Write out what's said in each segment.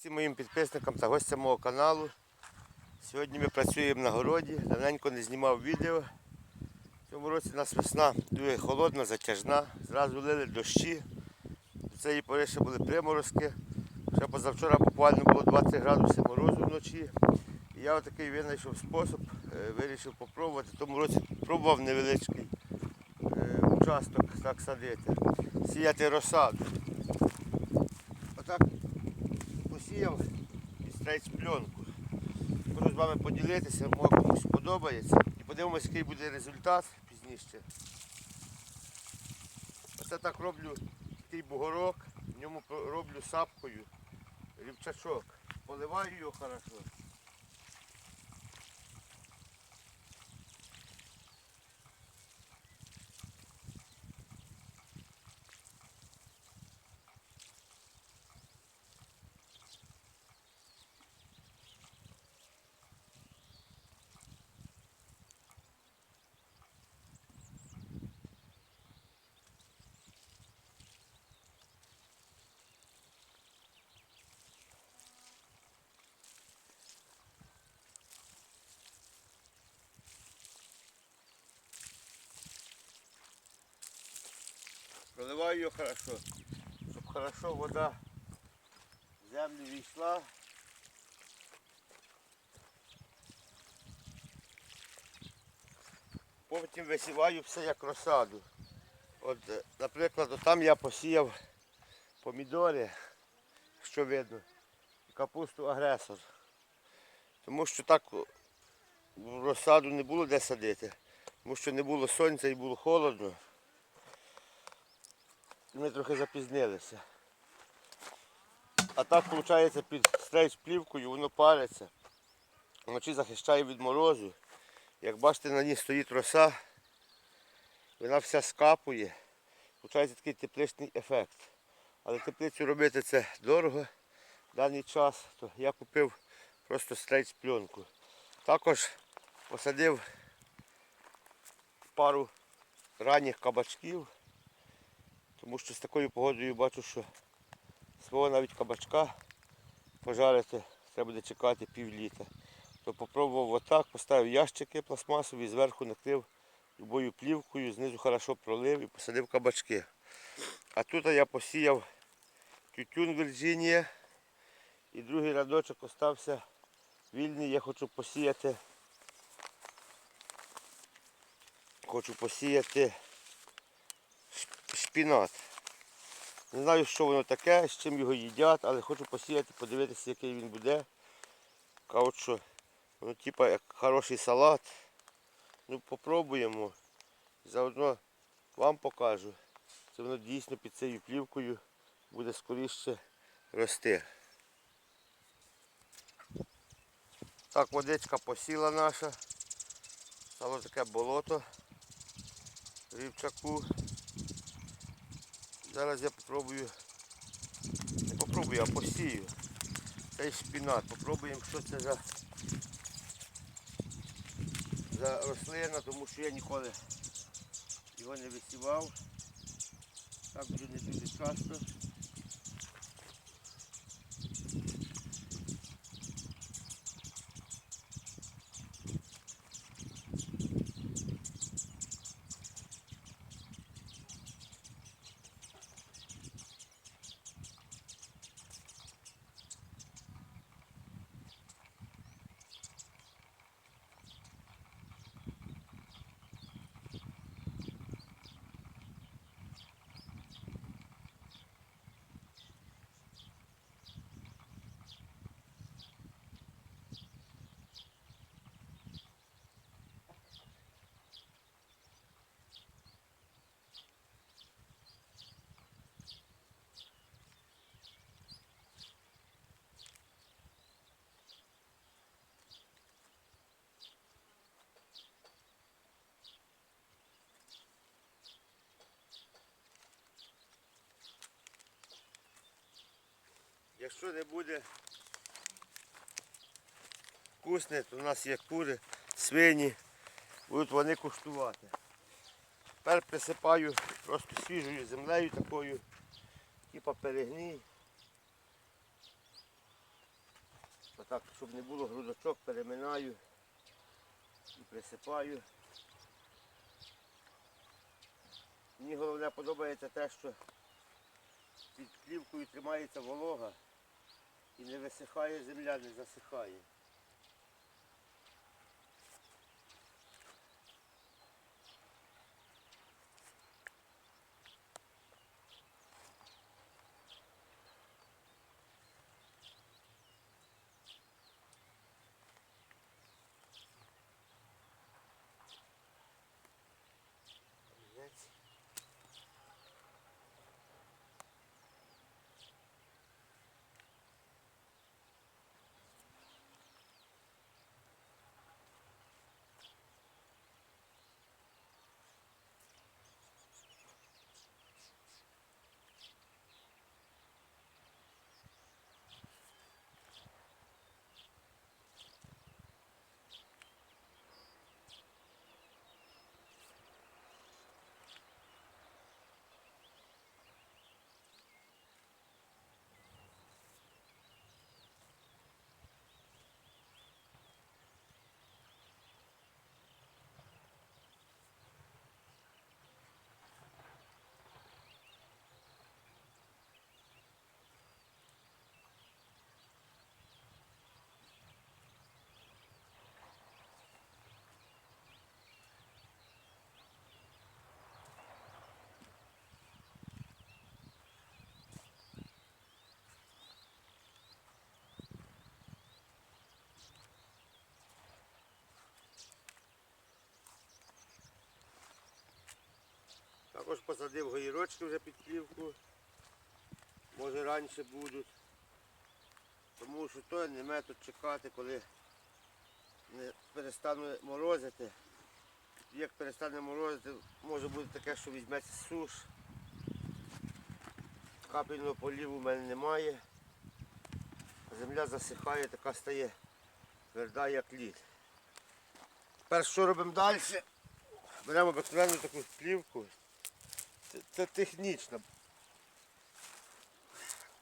Всім моїм підписникам та гостям мого каналу. Сьогодні ми працюємо на городі. Давненько не знімав відео. В цьому році у нас весна дуже холодна, затяжна. Зразу лили дощі. До цієї пори ще були приморозки. Ще позавчора буквально було 20 градусів морозу вночі. І я отакий винайшов спосіб, е, вирішив попробувати. В тому році пробував невеличкий е, участок так садити. Сіяти розсаду. Отак посіяв і пленку. Хочу з вами поділитися, може комусь подобається. І подивимося, який буде результат пізніше. Оце так роблю такий бугорок, в ньому роблю сапкою рівчачок. Поливаю його хорошо. Проливаю його хорошо, щоб хорошо вода в землю війшла. Потім висіваю все як розсаду. От, е, наприклад, там я посіяв помідори, що видно, капусту агресор. Тому що так розсаду не було де садити, тому що не було сонця і було холодно. Ми трохи запізнилися. А так виходить під стрейч плівкою, воно париться. Вночі захищає від морозу. Як бачите, на ній стоїть роса, вона вся скапує. Получається такий тепличний ефект. Але теплицю робити це дорого в даний час, то я купив просто стрейч пленку. Також посадив пару ранніх кабачків. Тому що з такою погодою бачу, що свого навіть кабачка пожарити треба буде чекати пів літа. То попробував отак, поставив ящики пластмасові, зверху накрив любою плівкою, знизу хорошо пролив і посадив кабачки. А тут я посіяв тютюн Вірджинія і другий рядочок остався вільний. Я хочу посіяти. Хочу посіяти шпінат. Не знаю, що воно таке, з чим його їдять, але хочу посіяти, подивитися, який він буде. Кажуть, що воно типа як хороший салат. Ну попробуємо. Заодно вам покажу. Це воно дійсно під цією плівкою буде скоріше рости. Так, водичка посіла наша. Стало таке болото в рівчаку. Зараз я попробую, не попробую, а посію цей шпінат. Попробуємо, що це за, за рослина, тому що я ніколи його не висівав. Так вже не дуже часто. Якщо не буде вкусне, то в нас є кури, свині, будуть вони куштувати. Тепер присипаю просто свіжою землею такою, типа перегній. так, щоб не було грудочок, переминаю і присипаю. Мені головне подобається те, що під плівкою тримається волога і не висихає земля, не засихає. Також посадив гоїрочки вже під плівку. Може раніше будуть. Тому що то не метод чекати, коли не перестане морозити. Як перестане морозити, може бути таке, що візьметься суш. Капельного поліву в мене немає. Земля засихає, така стає тверда, як лід. Тепер що робимо далі? Беремо обикновенну таку плівку. Це, технічно.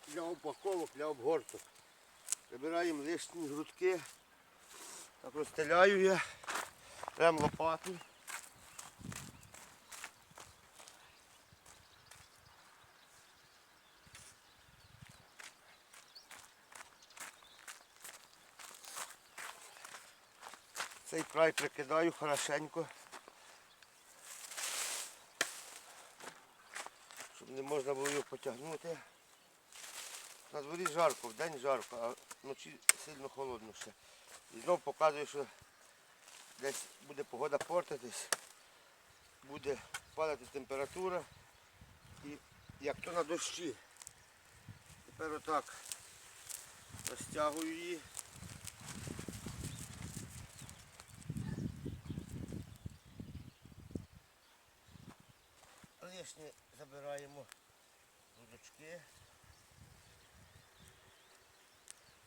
Для упаковок, для обгорток. Вибираємо лишні грудки. Так розстеляю я. Беремо лопату. Цей край прикидаю хорошенько. щоб не можна було його потягнути. На дворі жарко, вдень жарко, а вночі сильно холодно ще. І знову показую, що десь буде погода портитись, буде падати температура і як то на дощі. Тепер отак розтягую її. Лишнє забираємо грудочки.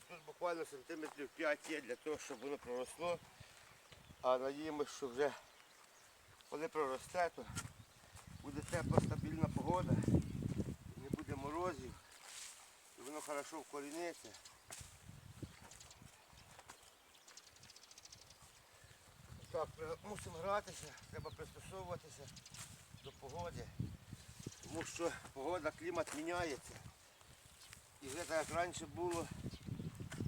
Тут буквально сантиметрів 5 є для того, щоб воно проросло. А надіємося, що вже коли проросте, то буде тепла стабільна погода, не буде морозів, і воно хорошо вкоріниться. Так, мусимо гратися, треба пристосовуватися до погоди, тому що погода, клімат міняється. І вже так як раніше було,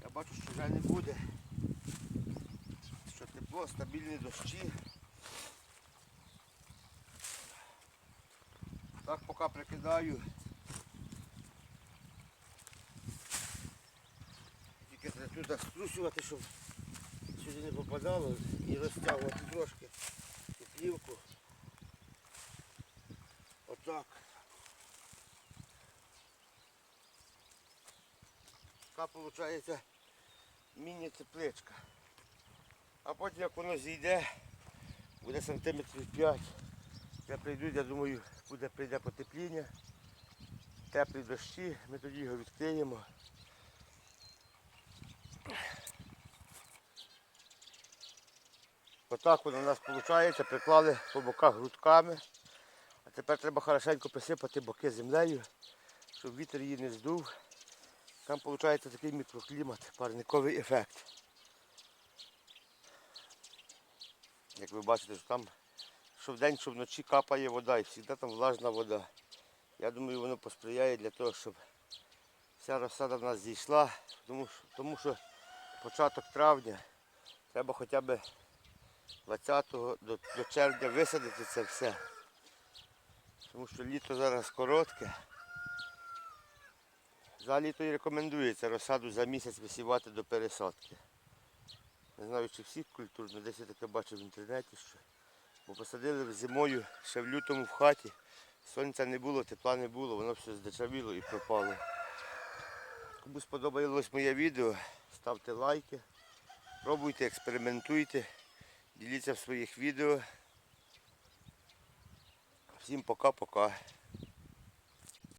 я бачу, що вже не буде. Що тепло, стабільні дощі. Так поки прикидаю. Тільки треба тут струсювати, щоб сюди не попадало і розтягувати трошки цю плівку. Отак. Така виходить міні-тепличка. А потім як воно зійде, буде сантиметрів 5. Я прийду, я думаю, буде прийде потепління, теплі дощі, ми тоді його відкриємо. Отак воно у нас виходить, приклали по боках грудками. А тепер треба хорошенько присипати боки землею, щоб вітер її не здув Там виходить такий мікроклімат, парниковий ефект. Як ви бачите, що там що вдень, що вночі капає вода і завжди там влажна вода. Я думаю, воно посприяє для того, щоб вся розсада в нас зійшла, тому тому що початок травня треба хоча б 20 до, до червня висадити це все. Тому що літо зараз коротке. За літо і рекомендується розсаду за місяць висівати до пересадки. Не знаю, чи всіх культур, але десь я таке бачив в інтернеті, що бо посадили зимою ще в лютому в хаті. Сонця не було, тепла не було, воно все здичавіло і пропало. Кому сподобалось моє відео, ставте лайки, пробуйте, експериментуйте, діліться в своїх відео. Всім пока-пока.